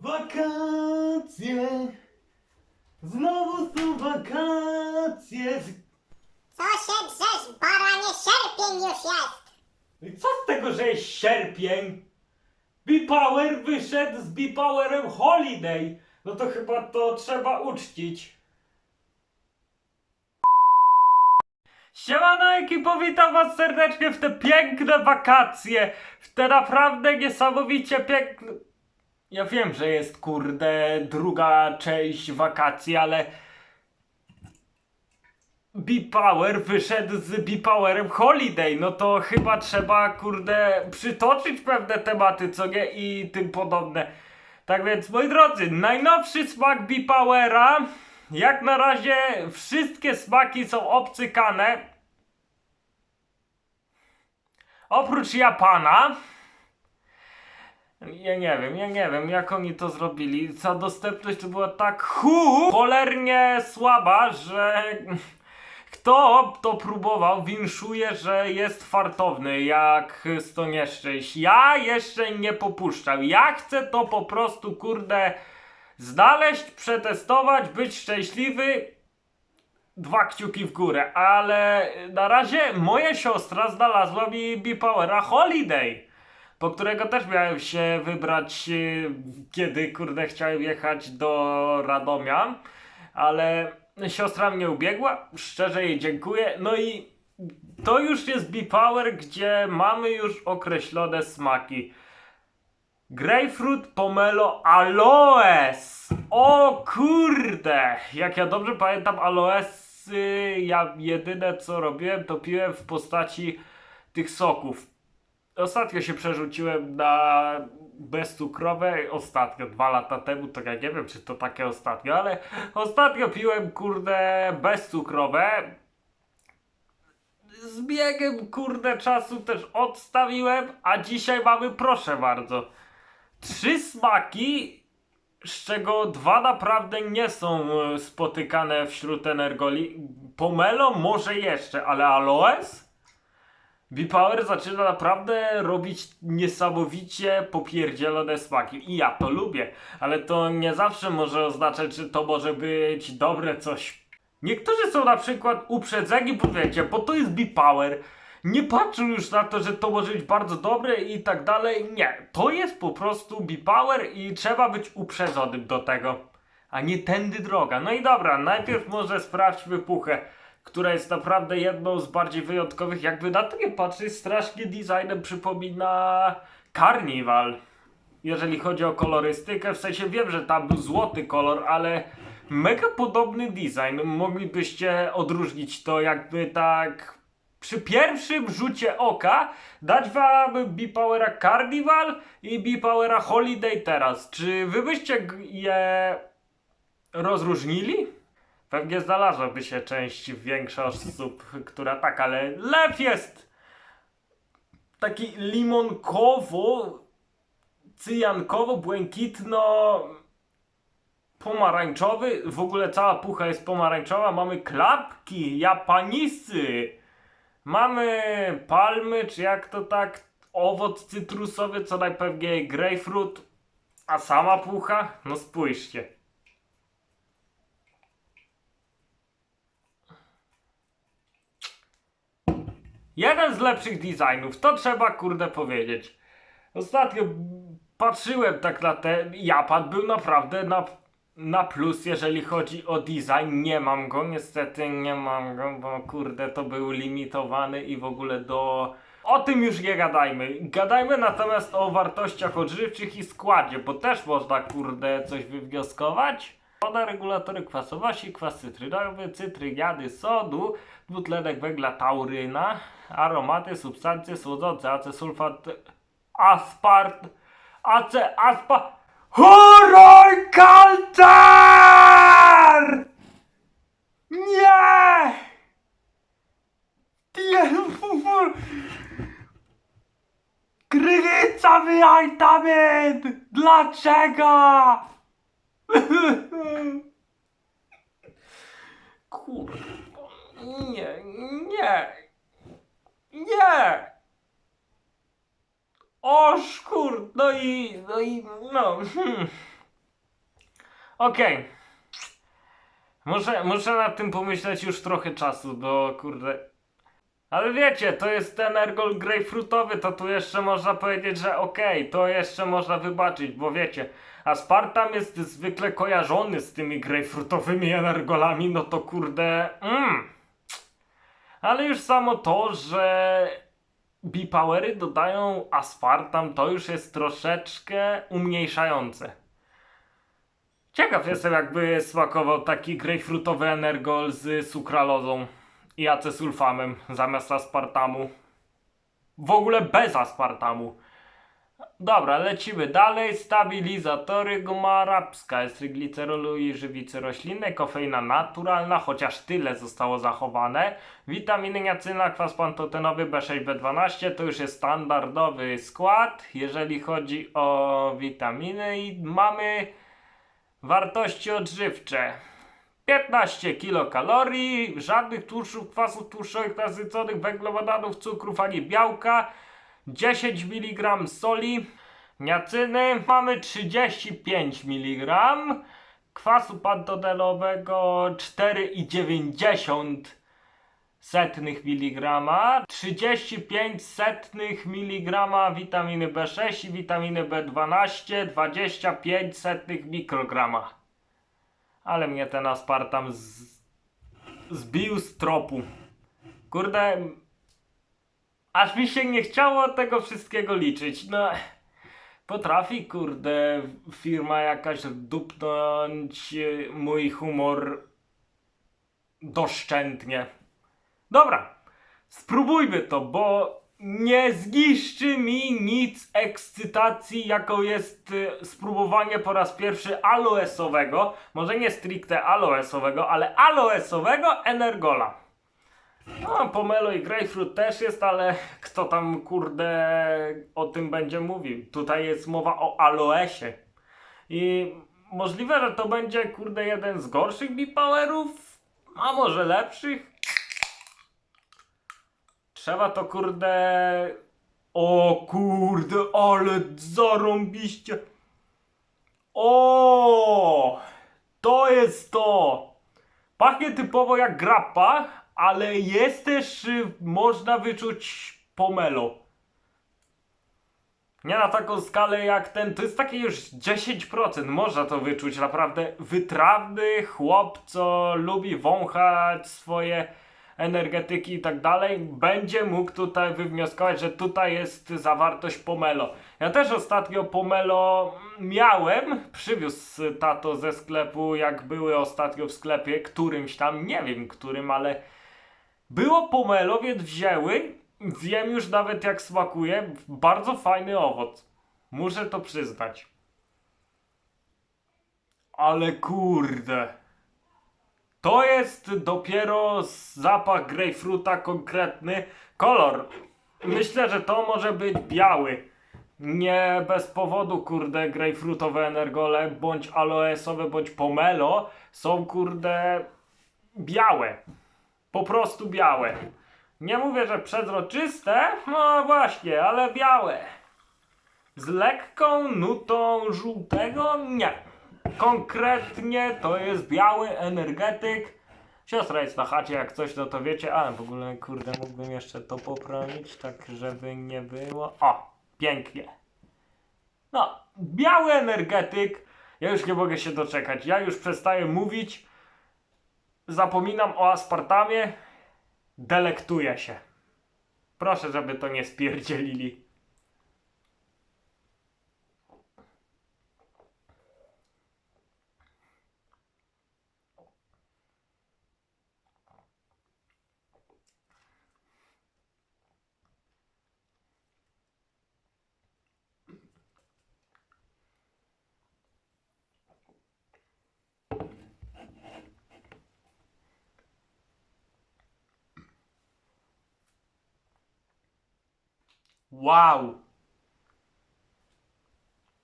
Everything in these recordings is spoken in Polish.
Wakacje! Znowu są wakacje! Co się drzesz, baranie, sierpień już jest! I co z tego, że jest sierpień? B-Power wyszedł z B-Powerem Holiday. No to chyba to trzeba uczcić. Siemano ekipo, witam was serdecznie w te piękne wakacje. W te naprawdę niesamowicie piękne... Ja wiem, że jest kurde druga część wakacji, ale... B-Power wyszedł z B-Powerem Holiday, no to chyba trzeba, kurde, przytoczyć pewne tematy, co nie, i tym podobne. Tak więc, moi drodzy, najnowszy smak B-Powera, jak na razie wszystkie smaki są obcykane, oprócz Japana. Ja nie wiem, ja nie wiem, jak oni to zrobili. Ta dostępność to była tak hu, cholernie słaba, że kto to próbował, winszuje, że jest fartowny, jak to nieszczęść. Ja jeszcze nie popuszczam. Ja chcę to po prostu, kurde, znaleźć, przetestować, być szczęśliwy. Dwa kciuki w górę, ale na razie moja siostra znalazła mi B-Powera Holiday po którego też miałem się wybrać, e, kiedy kurde chciałem jechać do Radomia, ale siostra mnie ubiegła, szczerze jej dziękuję. No i to już jest B-Power, gdzie mamy już określone smaki. Grapefruit, pomelo, aloes! O kurde! Jak ja dobrze pamiętam, aloesy ja jedyne co robiłem, to piłem w postaci tych soków. Ostatnio się przerzuciłem na bezcukrowe, ostatnio, dwa lata temu, to ja nie wiem czy to takie ostatnio, ale ostatnio piłem kurde bezcukrowe. Z biegiem kurde czasu też odstawiłem, a dzisiaj mamy proszę bardzo. Trzy smaki, z czego dwa naprawdę nie są e, spotykane wśród energoli. Pomelo może jeszcze, ale aloes? B-Power zaczyna naprawdę robić niesamowicie popierdzielone smaki. I ja to lubię, ale to nie zawsze może oznaczać, że to może być dobre coś. Niektórzy są na przykład uprzedzeni, bo wiecie, bo to jest B-Power. Nie patrzą już na to, że to może być bardzo dobre i tak dalej. Nie, to jest po prostu B-Power i trzeba być uprzedzonym do tego. A nie tędy droga. No i dobra, najpierw może sprawdźmy puchę która jest naprawdę jedną z bardziej wyjątkowych. Jakby na to nie patrzeć, strasznie designem przypomina Carnival. Jeżeli chodzi o kolorystykę, w sensie wiem, że tam był złoty kolor, ale mega podobny design. Moglibyście odróżnić to jakby tak przy pierwszym rzucie oka dać wam B-Powera Carnival i B-Powera Holiday teraz. Czy wy byście je rozróżnili? Pewnie znalazłaby się część większa osób, która tak, ale lew jest taki limonkowo, cyjankowo, błękitno, pomarańczowy. W ogóle cała pucha jest pomarańczowa. Mamy klapki, japanisy. Mamy palmy, czy jak to tak, owoc cytrusowy, co najpewniej grapefruit. A sama pucha? No spójrzcie. Jeden z lepszych designów, to trzeba kurde powiedzieć. Ostatnio patrzyłem tak na ten, Japan był naprawdę na, na plus, jeżeli chodzi o design. Nie mam go, niestety nie mam go, bo kurde to był limitowany i w ogóle do... O tym już nie gadajmy. Gadajmy natomiast o wartościach odżywczych i składzie, bo też można kurde coś wywnioskować. Woda, regulatory kwasowości, kwas cytrynowy, cytryniany sodu, dwutlenek węgla tauryna, aromaty, substancje słodzące, acesulfat, aspart, ace, aspa, HOROJ KALTAR! Nie! Krynica wyjajtamin! Dlaczego? Kurwa. Nie, nie. Nie! O szkur, no i, no i, no, hmm. Okej. Muszę, muszę nad tym pomyśleć już trochę czasu, bo kurde. Ale wiecie, to jest ten ergol grejpfrutowy, to tu jeszcze można powiedzieć, że okej, to jeszcze można wybaczyć, bo wiecie, aspartam jest zwykle kojarzony z tymi grejpfrutowymi energolami, no to kurde, mm. Ale już samo to, że bipowery dodają aspartam, to już jest troszeczkę umniejszające. Ciekaw jestem, jakby smakował taki grejpfrutowy energol z sukralozą i acesulfamem zamiast aspartamu. W ogóle bez aspartamu. Dobra, lecimy dalej. Stabilizatory guma arabska, estryglicerolu i żywicy roślinne, kofeina naturalna, chociaż tyle zostało zachowane. Witaminy niacyna, kwas pantotenowy B6, B12 to już jest standardowy skład, jeżeli chodzi o witaminy i mamy wartości odżywcze. 15 kilokalorii, żadnych tłuszczów, kwasów tłuszczowych, nasyconych, węglowodanów, cukrów ani białka, 10 mg soli, niacyny, mamy 35 mg, kwasu pantodelowego 4,90 setnych miligrama, 35 setnych witaminy B6 i witaminy B12, 25 setnych mikrograma. Ale mnie ten aspartam z... zbił z tropu. Kurde, aż mi się nie chciało tego wszystkiego liczyć. No, potrafi, kurde, firma jakaś dupnąć e, mój humor doszczętnie. Dobra, spróbujmy to, bo nie zniszczy mi nic ekscytacji, jaką jest y, spróbowanie po raz pierwszy aloesowego, może nie stricte aloesowego, ale aloesowego energola. No, pomelo i grapefruit też jest, ale kto tam kurde o tym będzie mówił? Tutaj jest mowa o aloesie. I możliwe, że to będzie kurde jeden z gorszych bipowerów, a może lepszych? Trzeba to kurde. O kurde, ale zarąbiście. O! To jest to! Pachnie typowo jak grappa, ale jest też, y, można wyczuć pomelo. Nie na taką skalę jak ten, to jest takie już 10%, można to wyczuć, naprawdę wytrawny chłop, co lubi wąchać swoje energetyki i tak dalej, będzie mógł tutaj wywnioskować, że tutaj jest zawartość pomelo. Ja też ostatnio pomelo miałem, przywiózł tato ze sklepu, jak były ostatnio w sklepie, którymś tam, nie wiem którym, ale było pomelo, więc wzięły, wiem już nawet jak smakuje, bardzo fajny owoc. Muszę to przyznać. Ale kurde. To jest dopiero zapach grejpfruta konkretny. Kolor. Myślę, że to może być biały. Nie bez powodu, kurde, grejpfrutowe energole, bądź aloesowe, bądź pomelo są, kurde, białe. Po prostu białe. Nie mówię, że przezroczyste, no właśnie, ale białe. Z lekką nutą żółtego? Nie. Konkretnie to jest biały energetyk. Siostra jest na chacie, jak coś, no to wiecie. A, w ogóle, kurde, mógłbym jeszcze to poprawić, tak żeby nie było. O, pięknie. No, biały energetyk. Ja już nie mogę się doczekać. Ja już przestaję mówić. Zapominam o aspartamie. Delektuję się. Proszę, żeby to nie spierdzielili. Wow!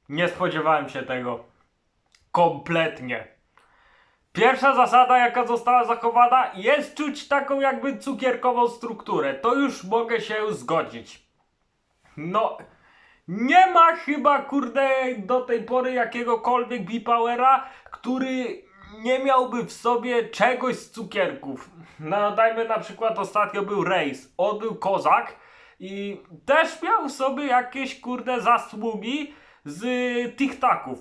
Nie spodziewałem się tego. Kompletnie. Pierwsza zasada, jaka została zachowana, jest czuć taką jakby cukierkową strukturę. To już mogę się zgodzić. No, Nie ma chyba, kurde, do tej pory jakiegokolwiek B-Powera, który nie miałby w sobie czegoś z cukierków. No, dajmy na przykład ostatnio był Race, on był kozak i też miał sobie jakieś, kurde, zasługi z tiktaków.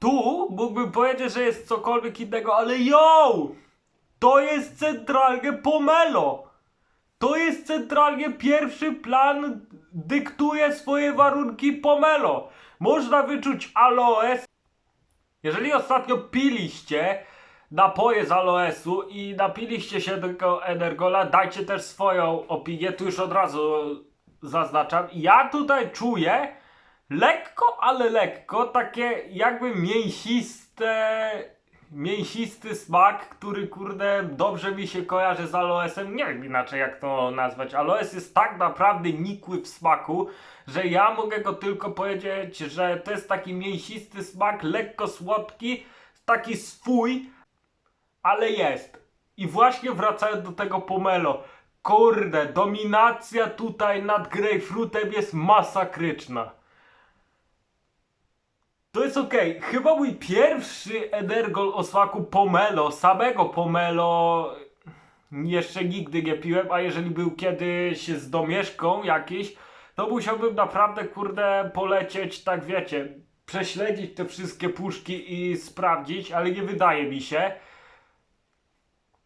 Tu mógłbym powiedzieć, że jest cokolwiek innego, ale yo! To jest centralnie pomelo! To jest centralnie pierwszy plan, dyktuje swoje warunki pomelo. Można wyczuć aloes. Jeżeli ostatnio piliście napoje z aloesu i napiliście się tego energola, dajcie też swoją opinię, tu już od razu zaznaczam. Ja tutaj czuję lekko, ale lekko takie jakby mięsiste mięsisty smak, który kurde dobrze mi się kojarzy z aloesem. Nie wiem inaczej jak to nazwać. Aloes jest tak naprawdę nikły w smaku, że ja mogę go tylko powiedzieć, że to jest taki mięsisty smak, lekko słodki, taki swój, ale jest. I właśnie wracając do tego pomelo. Kurde, dominacja tutaj nad grejpfrutem jest masakryczna. To jest okej. Chyba mój pierwszy Energol o smaku pomelo, samego pomelo jeszcze nigdy nie piłem, a jeżeli był kiedyś z domieszką jakiś, to musiałbym naprawdę, kurde, polecieć, tak wiecie, prześledzić te wszystkie puszki i sprawdzić, ale nie wydaje mi się.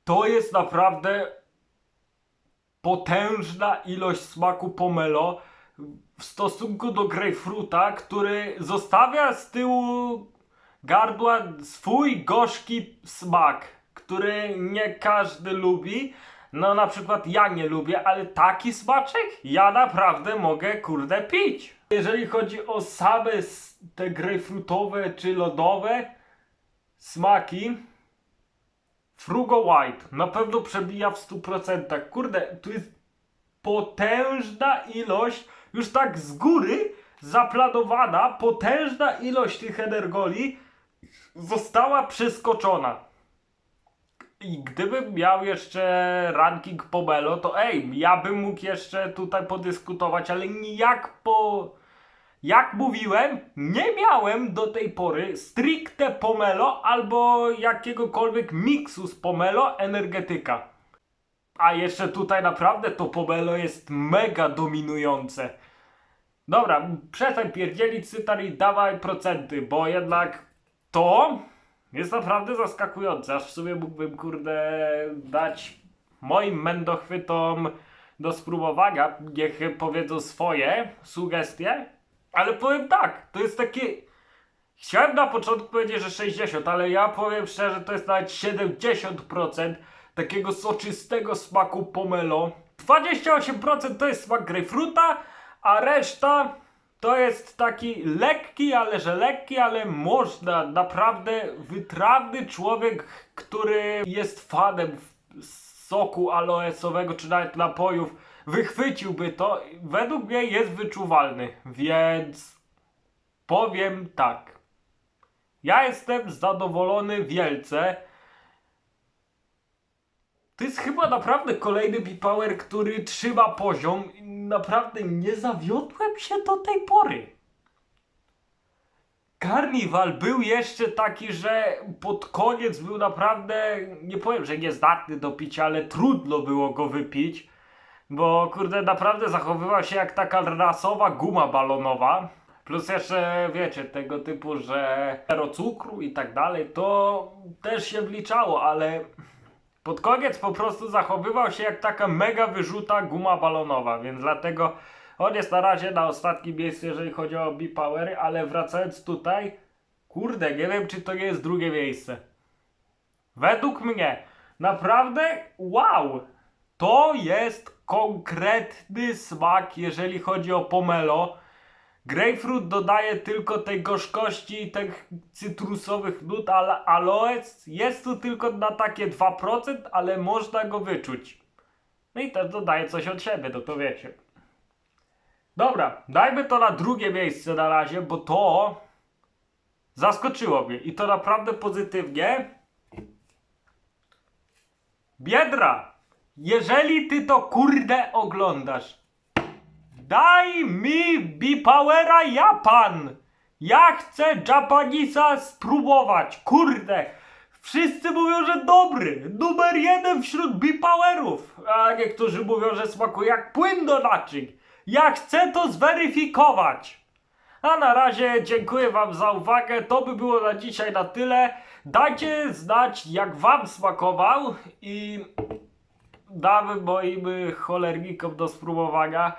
To jest naprawdę potężna ilość smaku pomelo w stosunku do grejpfruta, który zostawia z tyłu gardła swój gorzki smak, który nie każdy lubi. No na przykład ja nie lubię, ale taki smaczek ja naprawdę mogę kurde pić. Jeżeli chodzi o same te grejpfrutowe czy lodowe smaki, Frugo White na pewno przebija w 100%. Kurde, tu jest potężna ilość, już tak z góry zaplanowana, potężna ilość tych energoli została przeskoczona. I gdybym miał jeszcze ranking Pomelo, to ej, ja bym mógł jeszcze tutaj podyskutować, ale nijak po... Jak mówiłem, nie miałem do tej pory stricte pomelo albo jakiegokolwiek miksu z pomelo energetyka. A jeszcze tutaj naprawdę to pomelo jest mega dominujące. Dobra, przestań pierdzielić cytar i dawaj procenty, bo jednak to jest naprawdę zaskakujące. Aż w sumie mógłbym, kurde, dać moim mendochwytom do spróbowania. Niech powiedzą swoje sugestie. Ale powiem tak, to jest takie... Chciałem na początku powiedzieć, że 60, ale ja powiem szczerze, to jest nawet 70% takiego soczystego smaku pomelo. 28% to jest smak grejpfruta, a reszta to jest taki lekki, ale że lekki, ale można, naprawdę wytrawny człowiek, który jest fanem soku aloesowego, czy nawet napojów, wychwyciłby to. Według mnie jest wyczuwalny, więc powiem tak. Ja jestem zadowolony wielce. To jest chyba naprawdę kolejny B-Power, który trzyma poziom naprawdę nie zawiodłem się do tej pory. Karniwal był jeszcze taki, że pod koniec był naprawdę, nie powiem, że niezdatny do picia, ale trudno było go wypić, bo kurde naprawdę zachowywał się jak taka rasowa guma balonowa. Plus jeszcze wiecie, tego typu, że zero cukru i tak dalej, to też się wliczało, ale pod koniec po prostu zachowywał się jak taka mega wyrzuta guma balonowa, więc dlatego on jest na razie na ostatnim miejscu, jeżeli chodzi o B-Powery, ale wracając tutaj, kurde, nie wiem czy to nie jest drugie miejsce. Według mnie, naprawdę, wow, to jest konkretny smak, jeżeli chodzi o pomelo. Grapefruit dodaje tylko tej gorzkości i tych cytrusowych nut, ale aloes jest tu tylko na takie 2%, ale można go wyczuć. No i też dodaje coś od siebie, no to wiecie. Dobra, dajmy to na drugie miejsce na razie, bo to zaskoczyło mnie i to naprawdę pozytywnie. Biedra, jeżeli ty to kurde oglądasz, Daj mi Bipowera Japan! Ja chcę Japanisa spróbować, kurde! Wszyscy mówią, że dobry, numer jeden wśród Bipowerów, a niektórzy mówią, że smakuje jak płyn do naczyń. Ja chcę to zweryfikować. A na razie dziękuję Wam za uwagę. To by było na dzisiaj na tyle. Dajcie znać, jak Wam smakował i damy moim cholernikom do spróbowania.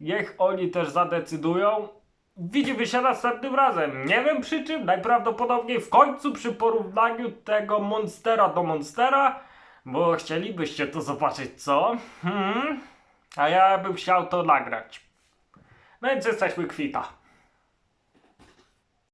Niech oni też zadecydują. Widzimy się następnym razem. Nie wiem przy czym, najprawdopodobniej w końcu przy porównaniu tego Monstera do Monstera, bo chcielibyście to zobaczyć, co? Hmm? A ja bym chciał to nagrać. No więc jesteśmy kwita.